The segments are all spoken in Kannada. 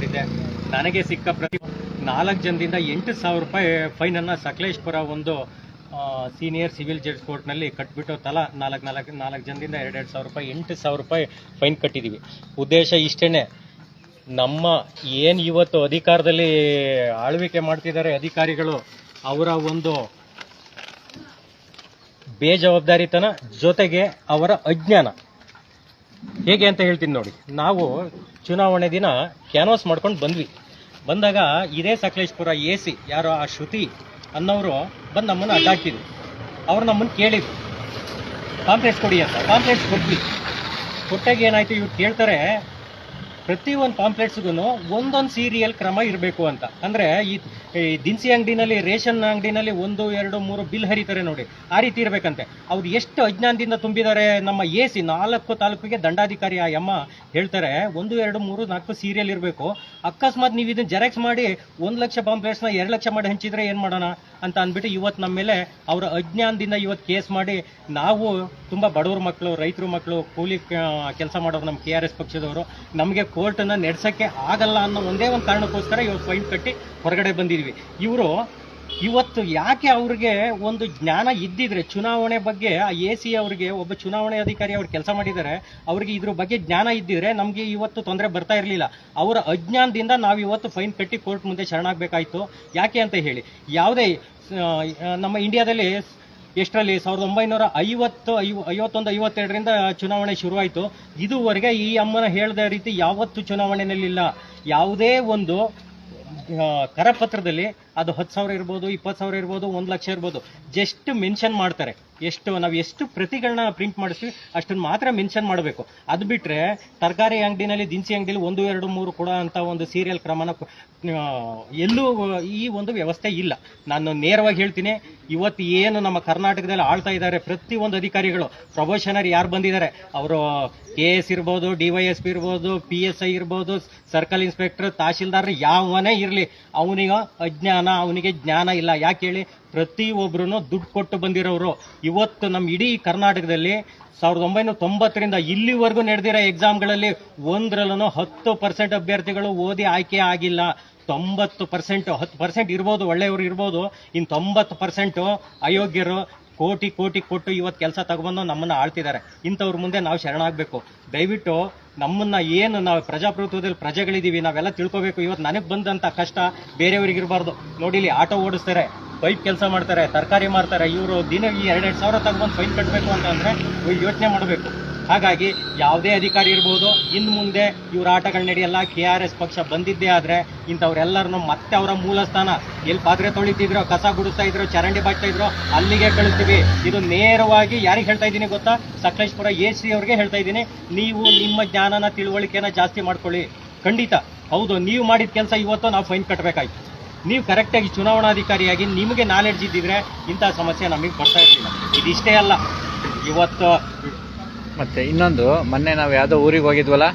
ಮಾಡಿದ್ದೆ ನನಗೆ ಸಿಕ್ಕ ಪ್ರತಿ ನಾಲ್ಕು ಜನದಿಂದ ಎಂಟು ಸಾವಿರ ರೂಪಾಯಿ ಫೈನನ್ನು ಸಕಲೇಶ್ಪುರ ಒಂದು ಸೀನಿಯರ್ ಸಿವಿಲ್ ಜಡ್ಜ್ ಕೋರ್ಟ್ನಲ್ಲಿ ಕಟ್ಬಿಟ್ಟು ತಲಾ ನಾಲ್ಕು ನಾಲ್ಕು ನಾಲ್ಕು ಜನದಿಂದ ಎರಡೆರಡು ಸಾವಿರ ರೂಪಾಯಿ, ಎಂಟು ಸಾವಿರ ರೂಪಾಯಿ ಫೈನ್ ಕಟ್ಟಿದ್ದೀವಿ ಉದ್ದೇಶ ಇಷ್ಟೇ ನಮ್ಮ ಏನು ಇವತ್ತು ಅಧಿಕಾರದಲ್ಲಿ ಆಳ್ವಿಕೆ ಮಾಡ್ತಿದ್ದಾರೆ ಅಧಿಕಾರಿಗಳು, ಅವರ ಒಂದು ಬೇಜವಾಬ್ದಾರಿತನ ಜೊತೆಗೆ ಅವರ ಅಜ್ಞಾನ. ಹೇಗೆ ಅಂತ ಹೇಳ್ತೀನಿ ನೋಡಿ. ನಾವು ಚುನಾವಣೆ ದಿನ ಕ್ಯಾನ್ವಾಸ್ ಮಾಡ್ಕೊಂಡು ಬಂದ್ವಿ. ಬಂದಾಗ ಇದೇ ಸಕಲೇಶ್ಪುರ ಎ ಸಿ, ಯಾರೋ ಆ ಶ್ರುತಿ ಅನ್ನೋರು ಬಂದು ನಮ್ಮನ್ನು ಅಡ್ಡಾಕಿದ್ರು ಅವ್ರು ನಮ್ಮನ್ನು ಕೇಳಿದ್ರು. ಕಾಂಪ್ಲೆಕ್ಸ್ ಕೊಡಿ ಅಂತ. ಕಾಂಪ್ಲೆಕ್ಸ್ ಕೊಟ್ವಿ. ಕೊಟ್ಟಾಗ ಏನಾಯ್ತು, ಇವ್ರು ಕೇಳ್ತಾರೆ ಪ್ರತಿ ಒಂದು ಪಾಂಪ್ಲೆಟ್ಸ್ಗೂ ಒಂದೊಂದು ಸೀರಿಯಲ್ ಕ್ರಮ ಇರಬೇಕು ಅಂತ. ಅಂದರೆ ಈ ದಿನಸಿ ಅಂಗಡಿನಲ್ಲಿ, ರೇಷನ್ ಅಂಗಡಿನಲ್ಲಿ ಒಂದು, ಎರಡು, ಮೂರು ಬಿಲ್ ಹರಿತಾರೆ ನೋಡಿ. ಆ ರೀತಿ ಇರಬೇಕಂತೆ. ಅವ್ರು ಎಷ್ಟು ಅಜ್ಞಾನದಿಂದ ತುಂಬಿದ್ದಾರೆ ನಮ್ಮ ಎ ಸಿ ನಾಲ್ಕು ತಾಲೂಕಿಗೆ ದಂಡಾಧಿಕಾರಿ ಆ ಯಮ್ಮ ಹೇಳ್ತಾರೆ, ಒಂದು, ಎರಡು, ಮೂರು, ನಾಲ್ಕು ಸೀರಿಯಲ್ ಇರಬೇಕು. ಅಕಸ್ಮಾತ್ ನೀವು ಇದನ್ನು ಜೆರಾಕ್ಸ್ ಮಾಡಿ ಒಂದು ಲಕ್ಷ ಪಾಂಪ್ಲೆಟ್ಸ್ನ ಎರಡು ಲಕ್ಷ ಮಾಡಿ ಹಂಚಿದ್ರೆ ಏನು ಮಾಡೋಣ ಅಂತ ಅಂದ್ಬಿಟ್ಟು ಇವತ್ತು ನಮ್ಮ ಮೇಲೆ ಅವರ ಅಜ್ಞಾನದಿಂದ ಇವತ್ತು ಕೇಸ್ ಮಾಡಿ ನಾವು ತುಂಬ ಬಡವ್ರ ಮಕ್ಕಳು ರೈತರು ಮಕ್ಕಳು ಕೂಲಿ ಕೆಲಸ ಮಾಡೋರು ನಮ್ಮ ಕೆ ಆರ್ ಎಸ್ ಪಕ್ಷದವರು, ನಮಗೆ ಕೋರ್ಟನ್ನು ನಡೆಸೋಕ್ಕೆ ಆಗಲ್ಲ ಅನ್ನೋ ಒಂದೇ ಒಂದು ಕಾರಣಕ್ಕೋಸ್ಕರ ಇವತ್ತು ಫೈನ್ ಕಟ್ಟಿ ಹೊರಗಡೆ ಬಂದಿದ್ವಿ. ಇವರು ಇವತ್ತು ಯಾಕೆ ಅವ್ರಿಗೆ ಒಂದು ಜ್ಞಾನ ಇದ್ದಿದ್ರೆ ಚುನಾವಣೆ ಬಗ್ಗೆ ಆ ಎ ಸಿ ಅವರಿಗೆ, ಒಬ್ಬ ಚುನಾವಣೆ ಅಧಿಕಾರಿ ಅವ್ರು ಕೆಲಸ ಮಾಡಿದ್ದಾರೆ, ಅವ್ರಿಗೆ ಇದ್ರ ಬಗ್ಗೆ ಜ್ಞಾನ ಇದ್ದಿದ್ರೆ ನಮಗೆ ಇವತ್ತು ತೊಂದರೆ ಬರ್ತಾ ಇರಲಿಲ್ಲ. ಅವರ ಅಜ್ಞಾನದಿಂದ ನಾವು ಇವತ್ತು ಫೈನ್ ಕಟ್ಟಿ ಕೋರ್ಟ್ ಮುಂದೆ ಶರಣಾಗಬೇಕಾಯ್ತು. ಯಾಕೆ ಅಂತ ಹೇಳಿ. ಯಾವುದೇ ನಮ್ಮ ಇಂಡಿಯಾದಲ್ಲಿ ಎಷ್ಟರಲ್ಲಿ? ಸಾವಿರದ ಒಂಬೈನೂರ ಐವತ್ತು, ಐವ, ಐವತ್ತೊಂದು, ಐವತ್ತೆರಡರಿಂದ ಚುನಾವಣೆ ಶುರುವಾಯಿತು. ಇದುವರೆಗೆ ಈ ಅಮ್ಮನ ಹೇಳಿದ ರೀತಿ ಯಾವತ್ತು ಚುನಾವಣೆಯಲ್ಲಿಲ್ಲ ಯಾವುದೇ ಒಂದು ಕರಪತ್ರದಲ್ಲಿ ಅದು ಹತ್ತು ಸಾವಿರ ಇರ್ಬೋದು, ಇಪ್ಪತ್ತು ಸಾವಿರ ಇರ್ಬೋದು, ಒಂದು ಲಕ್ಷ ಇರ್ಬೋದು. ಜಸ್ಟ್ ಮೆನ್ಷನ್ ಮಾಡ್ತಾರೆ. ಎಷ್ಟು, ನಾವು ಎಷ್ಟು ಪ್ರತಿಗಳನ್ನ ಪ್ರಿಂಟ್ ಮಾಡಿಸ್ತೀವಿ ಅಷ್ಟನ್ನು ಮಾತ್ರ ಮೆನ್ಷನ್ ಮಾಡಬೇಕು. ಅದು ಬಿಟ್ಟರೆ ತರಕಾರಿ ಅಂಗಡಿನಲ್ಲಿ, ದಿನಸಿ ಅಂಗಡಿಲಿ ಒಂದು, ಎರಡು, ಮೂರು ಕೊಡೋ ಅಂತ ಒಂದು ಸೀರಿಯಲ್ ಕ್ರಮನ ಎಲ್ಲೂ ಈ ಒಂದು ವ್ಯವಸ್ಥೆ ಇಲ್ಲ. ನಾನು ನೇರವಾಗಿ ಹೇಳ್ತೀನಿ, ಇವತ್ತು ಏನು ನಮ್ಮ ಕರ್ನಾಟಕದಲ್ಲಿ ಆಳ್ತಾ ಇದ್ದಾರೆ ಪ್ರತಿ ಒಂದು ಅಧಿಕಾರಿಗಳು ಪ್ರೊಬೆಷನರ್ ಯಾರು ಬಂದಿದ್ದಾರೆ? ಅವರು ಕೆ ಎಸ್ ಇರ್ಬೋದು ಡಿ ವೈ ಎಸ್ ಪಿ ಇರ್ಬೋದು ಪಿ ಎಸ್ ಐ ಇರ್ಬೋದು, ಸರ್ಕಲ್ ಇನ್ಸ್ಪೆಕ್ಟರ್, ತಹಶೀಲ್ದಾರ್ ಯಾವನೇ ಇರಲಿ, ಅವನಿಗೆ ಅಜ್ಞಾನ ಅವನಿಗೆ ಜ್ಞಾನ ಇಲ್ಲ. ಯಾಕೆ ಹೇಳಿ? ಪ್ರತಿ ಒಬ್ಬರೂ ದುಡ್ಡು ಕೊಟ್ಟು ಬಂದಿರೋರು. ಇವತ್ತು ನಮ್ಮ ಇಡೀ ಕರ್ನಾಟಕದಲ್ಲಿ ಸಾವಿರದ ಒಂಬೈನೂರ ತೊಂಬತ್ತರಿಂದ ಇಲ್ಲಿವರೆಗೂ ನಡೆದಿರೋ ಎಕ್ಸಾಮ್ಗಳಲ್ಲಿ ಒಂದರಲ್ಲೂ ಹತ್ತು ಪರ್ಸೆಂಟ್ ಅಭ್ಯರ್ಥಿಗಳು ಓದಿ ಆಯ್ಕೆ ಆಗಿಲ್ಲ. ತೊಂಬತ್ತು ಪರ್ಸೆಂಟ್ ಹತ್ತು ಪರ್ಸೆಂಟ್ ಇರ್ಬೋದು, ಒಳ್ಳೆಯವರು ಇರ್ಬೋದು. ಇನ್ನು ತೊಂಬತ್ತು ಪರ್ಸೆಂಟು ಅಯೋಗ್ಯರು ಕೋಟಿ ಕೋಟಿ ಕೊಟ್ಟು ಇವತ್ತು ಕೆಲಸ ತಗೊಬಂದು ನಮ್ಮನ್ನು ಆಳ್ತಿದ್ದಾರೆ. ಇಂಥವ್ರ ಮುಂದೆ ನಾವು ಶರಣಾಗಬೇಕು. ದಯವಿಟ್ಟು ನಮ್ಮನ್ನ ಏನು ನಾವು ಪ್ರಜಾಪ್ರಭುತ್ವದಲ್ಲಿ ಪ್ರಜೆಗಳಿದ್ದೀವಿ ನಾವೆಲ್ಲ ತಿಳ್ಕೊಬೇಕು. ಇವತ್ತು ನನಗೆ ಬಂದಂಥ ಕಷ್ಟ ಬೇರೆಯವ್ರಿಗೆ ಇರಬಾರ್ದು ನೋಡಿ ಇಲ್ಲಿ ಆಟೋ ಓಡಿಸ್ತಾರೆ ಬೈಕ್ ಕೆಲಸ ಮಾಡ್ತಾರೆ, ತರಕಾರಿ ಮಾರ್ತಾರೆ. ಇವರು ದಿನ ಈ ಎರಡೆರಡು ಸಾವಿರ ತಗೊಂಡು ಫೈನ್ ಕಟ್ಟಬೇಕು ಅಂತ ಅಂದರೆ ಯೋಚನೆ ಮಾಡಬೇಕು. ಹಾಗಾಗಿ ಯಾವುದೇ ಅಧಿಕಾರಿ ಇರ್ಬೋದು ಇನ್ನು ಮುಂದೆ ಇವ್ರ ಆಟಗಳು ನಡೆಯಲ್ಲ ಕೆ ಆರ್ ಎಸ್ ಪಕ್ಷ ಬಂದಿದ್ದೇ ಆದರೆ ಇಂಥವ್ರೆಲ್ಲರನ್ನು ಮತ್ತೆ ಅವರ ಮೂಲ ಸ್ಥಾನ ಎಲ್ಲಿ ಪಾತ್ರೆ ತೊಳಿತಿದ್ರು, ಕಸ ಗುಡಿಸ್ತಾ ಇದ್ರು, ಚರಂಡಿ ಬಾಚ್ತಾ ಇದ್ರು, ಅಲ್ಲಿಗೆ ಕಳಿಸ್ತೀವಿ. ಇದು ನೇರವಾಗಿ ಯಾರಿಗೆ ಹೇಳ್ತಾ ಇದ್ದೀನಿ ಗೊತ್ತಾ? ಸಕಲೇಶ್ಪುರ ಎ ಸಿ ಅವ್ರಿಗೆ ಹೇಳ್ತಾ ಇದ್ದೀನಿ. ನೀವು ನಿಮ್ಮ ಜ್ಞಾನನ ತಿಳುವಳಿಕೆನ ಜಾಸ್ತಿ ಮಾಡ್ಕೊಳ್ಳಿ. ಖಂಡಿತ. ಹೌದು, ನೀವು ಮಾಡಿದ ಕೆಲಸ ಇವತ್ತು ನಾವು ಫೈನ್ ಕಟ್ಟಬೇಕಾಯ್ತು ನೀವು ಕರೆಕ್ಟಾಗಿ ಚುನಾವಣಾಧಿಕಾರಿಯಾಗಿ ನಿಮಗೆ ನಾಲೆಡ್ಜ್ ಇದ್ದಿದ್ರೆ ಇಂಥ ಸಮಸ್ಯೆ ನಮಗೆ ಬರ್ತಾ ಇರಲಿಲ್ಲ. ಇದಿಷ್ಟೇ ಅಲ್ಲ. ಇವತ್ತು ಮತ್ತೆ ಇನ್ನೊಂದು ಮೊನ್ನೆ ನಾವು ಯಾವ್ದೋ ಊರಿಗೆ ಹೋಗಿದ್ವಲ್ಲ?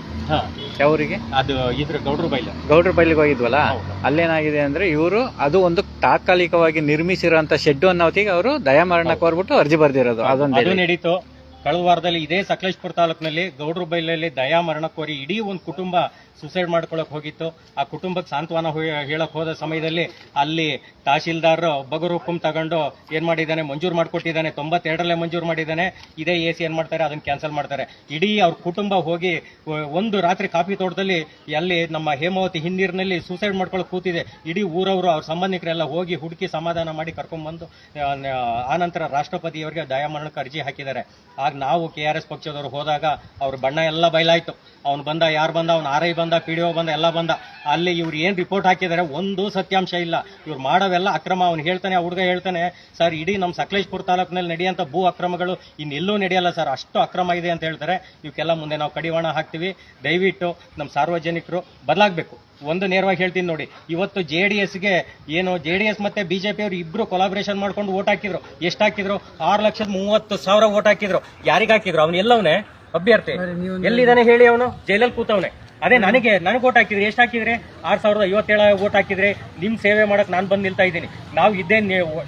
ಯಾವ ಊರಿಗೆ? ಅದು ಇದ್ರ ಗೌಡ್ರ ಬೈಲ. ಗೌಡ್ರ ಬೈಲಿಗೆ ಹೋಗಿದ್ವಲ್ಲ. ಅಲ್ಲೇನಾಗಿದೆ ಅಂದ್ರೆ ಇವರು ಅದು ಒಂದು ತಾತ್ಕಾಲಿಕವಾಗಿ ನಿರ್ಮಿಸಿರುವಂತ ಶೆಡ್ ಅನ್ನೋತಿಗೆ ಅವರು ದಯಾಮರಣ ಕೋರ್ಬಿಟ್ಟು ಅರ್ಜಿ ಬರ್ದಿರೋದು. ಅದೊಂದು ಅದು ನಡೀತು. ಕಳೆದ ವಾರದಲ್ಲಿ ಇದೇ ಸಕಲೇಶ್ಪುರ ತಾಲೂಕಿನಲ್ಲಿ ಗೌಡ್ರ ಬೈಲಲ್ಲಿ ದಯಾ ಮರಣ ಕೋರಿ ಇಡೀ ಒಂದು ಕುಟುಂಬ ಸುಸೈಡ್ ಮಾಡ್ಕೊಳಕ್ ಹೋಗಿತ್ತು. ಆ ಕುಟುಂಬಕ್ಕೆ ಸಾಂತ್ವನ ಹೇಳಕ್ಕೆ ಹೇಳಕ್ ಹೋದ ಸಮಯದಲ್ಲಿ ಅಲ್ಲಿ ತಹಶೀಲ್ದಾರ್ ಹುಕುಂ ತಗೊಂಡು ಏನ್ ಮಾಡಿದ್ದಾನೆ? ಮಂಜೂರು ಮಾಡ್ಕೊಟ್ಟಿದ್ದಾನೆ. ತೊಂಬತ್ತೆರಡರಲ್ಲೇ ಮಂಜೂರು ಮಾಡಿದ್ದಾನೆ. ಇದೇ ಎ ಸಿ ಏನ್ ಮಾಡ್ತಾರೆ? ಅದನ್ನ ಕ್ಯಾನ್ಸಲ್ ಮಾಡ್ತಾರೆ. ಇಡೀ ಅವ್ರ ಕುಟುಂಬ ಹೋಗಿ ಒಂದು ರಾತ್ರಿ ಕಾಫಿ ತೋಟದಲ್ಲಿ ಅಲ್ಲಿ ನಮ್ಮ ಹೇಮಾವತಿ ಹಿನ್ನೀರಿನಲ್ಲಿ ಸೂಸೈಡ್ ಮಾಡ್ಕೊಳಕ್ ಕೂತಿದೆ. ಇಡೀ ಊರವರು, ಅವ್ರ ಸಂಬಂಧಿಕರೆಲ್ಲ ಹೋಗಿ ಹುಡುಕಿ ಸಮಾಧಾನ ಮಾಡಿ ಕರ್ಕೊಂಡ್ಬಂದು ಆನಂತರ ರಾಷ್ಟ್ರಪತಿಯವರಿಗೆ ದಯಾಮರಣಕ್ಕೆ ಅರ್ಜಿ ಹಾಕಿದ್ದಾರೆ. ಆಗ ನಾವು ಕೆ ಆರ್ ಎಸ್ ಪಕ್ಷದವರು ಹೋದಾಗ ಅವ್ರ ಬಣ್ಣ ಎಲ್ಲ ಬಯಲಾಯಿತು. ಅವ್ನು ಬಂದ, ಯಾರು ಬಂದ, ಅವ್ನು ಆರ್ ಐ ಬಂದ, ಪಿ ಡಿ ಒ ಬಂದ, ಎಲ್ಲ ಬಂದ. ಅಲ್ಲಿ ಇವ್ರು ಏನು ರಿಪೋರ್ಟ್ ಹಾಕಿದ್ದಾರೆ ಒಂದು ಸತ್ಯಾಂಶ ಇಲ್ಲ. ಇವ್ರು ಮಾಡೋವೆಲ್ಲ ಅಕ್ರಮ, ಅವ್ನು ಹೇಳ್ತಾನೆ, ಆ ಹುಡುಗ ಹೇಳ್ತಾನೆ, ಸರ್, ಇಡೀ ನಮ್ಮ ಸಕಲೇಶ್ಪುರ ತಾಲೂಕಿನಲ್ಲಿ ನಡೆಯುವಂಥ ಭೂ ಅಕ್ರಮಗಳು ಇನ್ನೆಲ್ಲೂ ನಡೆಯಲ್ಲ ಸರ್, ಅಷ್ಟು ಅಕ್ರಮ ಇದೆ ಅಂತ ಹೇಳ್ತಾರೆ. ಇವಕ್ಕೆಲ್ಲ ಮುಂದೆ ನಾವು ಕಡಿವಾಣ ಹಾಕ್ತೀವಿ. ದಯವಿಟ್ಟು ನಮ್ಮ ಸಾರ್ವಜನಿಕರು ಬದಲಾಗಬೇಕು. ಒಂದು ನೇರವಾಗಿ ಹೇಳ್ತೀನಿ ನೋಡಿ. ಇವತ್ತು ಜೆ ಡಿ ಎಸ್ಗೆ ಏನು ಜೆ ಡಿ ಎಸ್ ಮತ್ತೆ ಬಿಜೆಪಿ ಅವರು ಇಬ್ರು ಕೊಲಾಬ್ರೇಷನ್ ಮಾಡ್ಕೊಂಡು ಓಟ್ ಹಾಕಿದ್ರು. ಎಷ್ಟು ಹಾಕಿದ್ರು? ಆರು ಲಕ್ಷದ ಮೂವತ್ತು ಸಾವಿರ ಓಟ್ ಹಾಕಿದ್ರು. ಯಾರಿಗೆ ಹಾಕಿದ್ರು? ಅವನು ಎಲ್ಲವನೇ? ಅಭ್ಯರ್ಥಿ. ಎಲ್ಲಿದ್ದಾನೆ ಹೇಳಿ ಅವನು? ಜೈಲಲ್ಲಿ ಕೂತವನೆ. ಅದೇ ನನಗೆ ನನಗೆ ಓಟ್ ಹಾಕಿದ್ರಿ. ಎಷ್ಟು ಹಾಕಿದ್ರೆ? ಆರು ಸಾವಿರದ ಐವತ್ತೇಳ ಓಟ್ ಹಾಕಿದ್ರೆ. ನಿಮ್ಮ ಸೇವೆ ಮಾಡಕ್ ನಾನು ಬಂದು ನಿಲ್ತಾ ಇದ್ದೀನಿ. ನಾವು ಇದ್ದೇ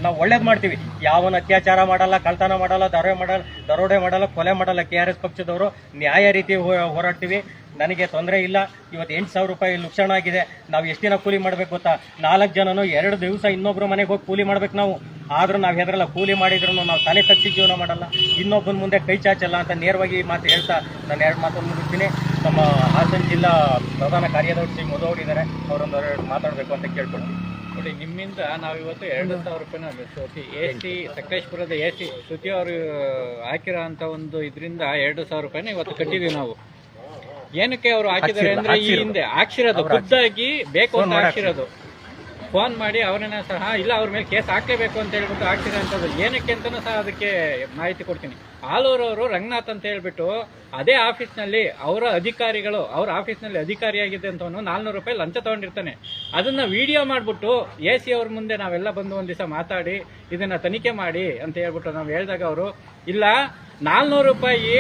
ನಾವು ಒಳ್ಳೇದು ಮಾಡ್ತೀವಿ. ಯಾವನ ಅತ್ಯಾಚಾರ ಮಾಡಲ್ಲ ಕಳ್ತನ ಮಾಡಲ್ಲ ದರೋಡೆ ಮಾಡಲ್ಲ ದರೋಡೆ ಮಾಡಲ್ಲ ಕೊಲೆ ಮಾಡಲ್ಲ ಕೆ ಆರ್ ಎಸ್ ಪಕ್ಷದವರು. ನ್ಯಾಯ ರೀತಿ ಹೋರಾಡ್ತೀವಿ. ನನಗೆ ತೊಂದರೆ ಇಲ್ಲ. ಇವತ್ತು ಎಂಟು ಸಾವಿರ ರೂಪಾಯಿ ಲುಕ್ಷಣ ಆಗಿದೆ. ನಾವು ಎಷ್ಟು ದಿನ ಕೂಲಿ ಮಾಡಬೇಕು ಗೊತ್ತಾ? ನಾಲ್ಕು ಜನನು ಎರಡು ದಿವಸ ಇನ್ನೊಬ್ಬರು ಮನೆಗೆ ಹೋಗಿ ಕೂಲಿ ಮಾಡ್ಬೇಕು ನಾವು. ಆದರೂ ನಾವು ಹೆದರಲ್ಲ ಕೂಲಿ ಮಾಡಿದ್ರು ನಾವು ತಲೆ ತಗ್ಸಿ ಜೀವನ ಮಾಡಲ್ಲ. ಇನ್ನೊಬ್ಬನ ಮುಂದೆ ಕೈ ಚಾಚಲ್ಲ ಅಂತ ನೇರವಾಗಿ ಈ ಮಾತು ಹೇಳ್ತಾ ನಾನು ಎರಡು ಮಾತನ್ನು ಮುಗಿಸ್ತೀನಿ. ನಮ್ಮ ಹಾಸನ ಜಿಲ್ಲಾ ಪ್ರಧಾನ ಕಾರ್ಯದರ್ಶಿ ಮಧುವ್ರು ಇದ್ದಾರೆ ಅವರೊಂದು ಎರಡು ಮಾತಾಡಬೇಕು ಅಂತ ಕೇಳ್ಕೊಳ್ತೀನಿ. ನೋಡಿ ನಿಮ್ಮಿಂದ ನಾವು ಇವತ್ತು ಎರಡು ಸಾವಿರ ರೂಪಾಯಿನ ಶ್ರುತಿ ಎ ಸಿ ಸಕಲೇಶ್ಪುರದ ಎ ಸಿ ಶ್ರುತಿ ಅವರು ಹಾಕಿರೋ ಅಂಥ ಒಂದು ಇದರಿಂದ ಎರಡು ಸಾವಿರ ರೂಪಾಯಿನ ಇವತ್ತು ಕಟ್ಟಿದ್ದೀವಿ ನಾವು. ಏನಕ್ಕೆ ಅವರು ಹಾಕಿದ್ದಾರೆ ಅಂದ್ರೆ ಈ ಹಿಂದೆ ಹಾಕ್ಸಿರೋದು. ಖುದ್ದಾಗಿ ಬೇಕು ಅಂತ ಹಾಕ್ಸಿರೋದು. ಫೋನ್ ಮಾಡಿ ಅವರನ್ನ ಸಹ ಇಲ್ಲ, ಅವ್ರ ಮೇಲೆ ಕೇಸ್ ಹಾಕ್ಲೇಬೇಕು ಅಂತ ಹೇಳ್ಬಿಟ್ಟು ಹಾಕ್ಸಿರೋಂಥದ್ದು ಏನಕ್ಕೆ ಅಂತಲೂ ಸಹ ಅದಕ್ಕೆ ಮಾಹಿತಿ ಕೊಡ್ತೀನಿ. ಆಲೂರ್ ಅವರು ರಂಗನಾಥ್ ಅಂತ ಹೇಳ್ಬಿಟ್ಟು ಅದೇ ಆಫೀಸ್ನಲ್ಲಿ ಅವರ ಅಧಿಕಾರಿಗಳು, ಅವ್ರ ಆಫೀಸ್ನಲ್ಲಿ ಅಧಿಕಾರಿಯಾಗಿದೆ ಅಂತವನು ನಾಲ್ನೂರು ರೂಪಾಯಿ ಲಂಚ ತಗೊಂಡಿರ್ತಾನೆ. ಅದನ್ನ ವಿಡಿಯೋ ಮಾಡಿಬಿಟ್ಟು ಎ ಸಿ ಅವ್ರ ಮುಂದೆ ನಾವೆಲ್ಲ ಬಂದು ಒಂದು ದಿವಸ ಮಾತಾಡಿ, ಇದನ್ನ ತನಿಖೆ ಮಾಡಿ ಅಂತ ಹೇಳ್ಬಿಟ್ಟು ನಾವು ಹೇಳಿದಾಗ ಅವರು, ಇಲ್ಲ, ನಾಲ್ನೂರು ರೂಪಾಯಿ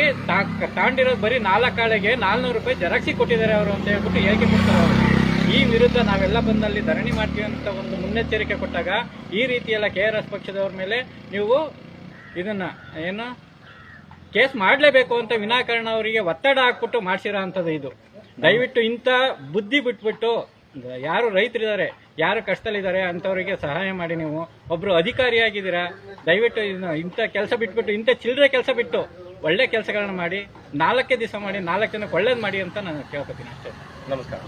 ತಾಂಡಿರೋದು ಬರೀ ನಾಲ್ಕು ಕಾಳೆಗೆ ನಾಲ್ನೂರು ರೂಪಾಯಿ ಜೆರಾಕ್ಸಿ ಕೊಟ್ಟಿದ್ದಾರೆ ಅವರು ಅಂತ ಹೇಳ್ಬಿಟ್ಟು ಹೇಳಿಕೆ ಕೊಡ್ತಾರೆ ಅವರು? ಈ ವಿರುದ್ಧ ನಾವೆಲ್ಲ ಬಂದಲ್ಲಿ ಧರಣಿ ಮಾಡ್ತೀವಿ ಅಂತ ಒಂದು ಮುನ್ನೆಚ್ಚರಿಕೆ ಕೊಟ್ಟಾಗ ಈ ರೀತಿಯೆಲ್ಲ ಕೆ ಆರ್ ಎಸ್ ಪಕ್ಷದವ್ರ ಮೇಲೆ ನೀವು ಇದನ್ನ ಏನು ಕೇಸ್ ಮಾಡಲೇಬೇಕು ಅಂತ ವಿನಾಕಾರಣ ಅವರಿಗೆ ಒತ್ತಡ ಹಾಕ್ಬಿಟ್ಟು ಮಾಡಿಸಿರೋ ಅಂಥದ್ದು ಇದು. ದಯವಿಟ್ಟು ಇಂಥ ಬುದ್ಧಿ ಬಿಟ್ಬಿಟ್ಟು ಯಾರು ರೈತರಿದ್ದಾರೆ, ಯಾರು ಕಷ್ಟದಲ್ಲಿದ್ದಾರೆ ಅಂಥವರಿಗೆ ಸಹಾಯ ಮಾಡಿ ನೀವು. ಒಬ್ಬರು ಅಧಿಕಾರಿಯಾಗಿದ್ದೀರಾ, ದಯವಿಟ್ಟು ಇಂಥ ಕೆಲಸ ಬಿಟ್ಬಿಟ್ಟು, ಇಂಥ ಚಿಲ್ಲರೆ ಕೆಲಸ ಬಿಟ್ಟು ಒಳ್ಳೆ ಕೆಲಸಗಳನ್ನ ಮಾಡಿ, ನಾಲ್ಕೇ ದಿವಸ ಮಾಡಿ, ನಾಲ್ಕು ಜನಕ್ಕೆ ಒಳ್ಳೇದು ಮಾಡಿ ಅಂತ ನಾನು ಕೇಳ್ಕೊತೀನಿ ಅಷ್ಟೇ. ನಮಸ್ಕಾರ.